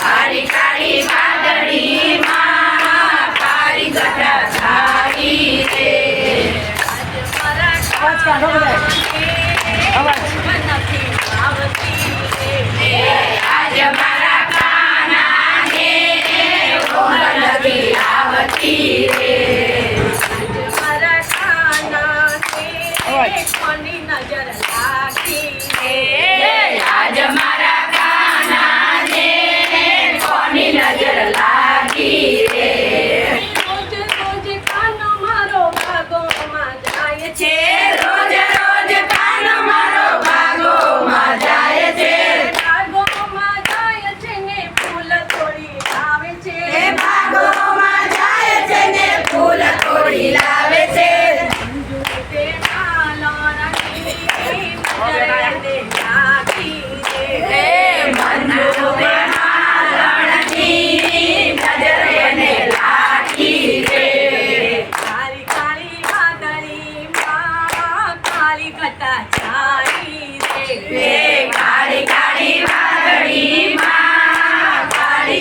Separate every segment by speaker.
Speaker 1: કાળી કાળી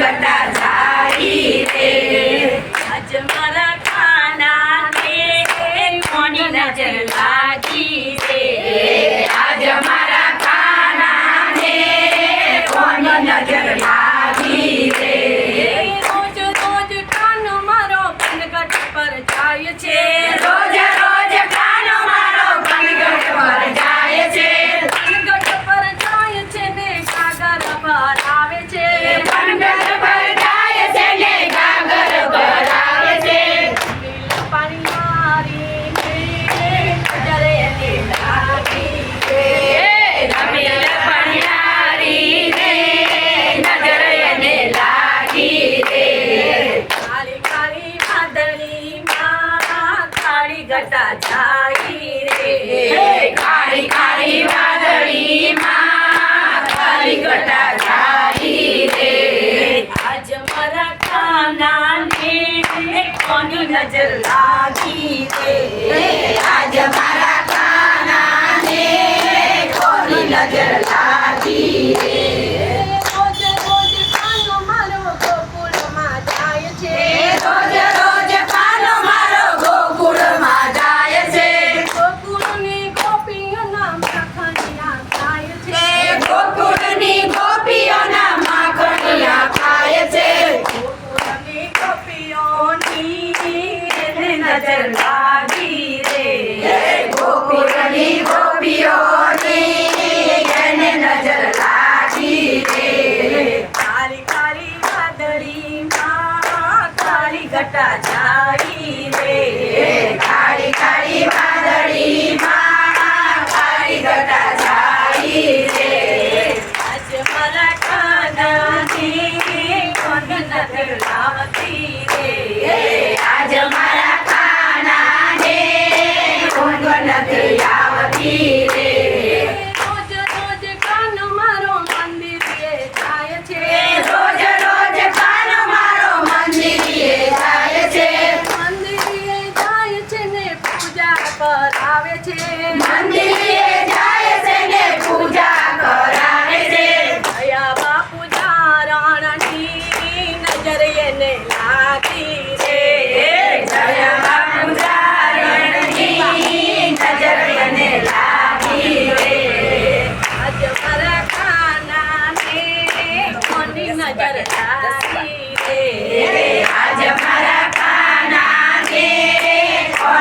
Speaker 1: જટા જાય રે અજમર ખાના
Speaker 2: ને
Speaker 1: કોની નજર
Speaker 2: ગતા છાઈ રે
Speaker 1: કાળી કાળી
Speaker 2: વાદળી
Speaker 1: માં
Speaker 2: કાળી ગતા છાઈ રે
Speaker 1: આજ મારા કાના ને કોની નજર લાગી રે
Speaker 2: આજ મારા કાના
Speaker 1: ને કોની નજર લાગી રે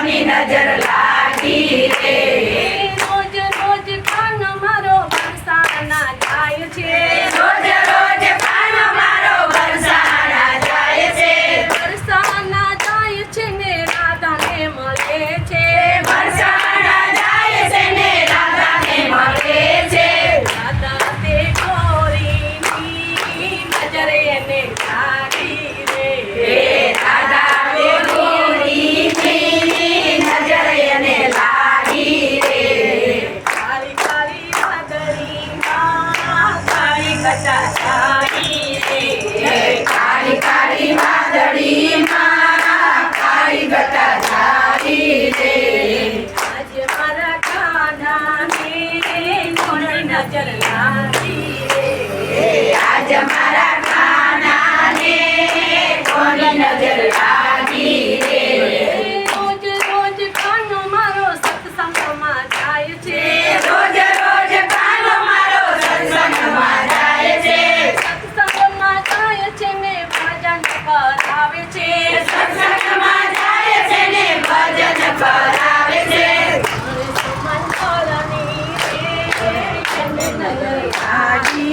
Speaker 1: ની નજર લાગી રે. રોજ રોજ કાન મારો વરસાણા જાય છે.
Speaker 2: રોજ રોજ કાન મારો વરસાણા જાય છે.
Speaker 1: વરસાણા જાય છે ને રાધાને મળે છે.
Speaker 2: વરસાણા જાય છે ને રાધાને મળે છે.
Speaker 1: રાધા તે ગોરીની નજરે ને લાગી રે.
Speaker 2: કાળી કાળી
Speaker 1: વાદળી મારા કાળી ગટા ધારી રે
Speaker 2: આજે મારા કાના
Speaker 1: મેરે ને
Speaker 2: કોણ નજર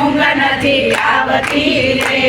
Speaker 2: ઊંઘ નથી આવતી રે.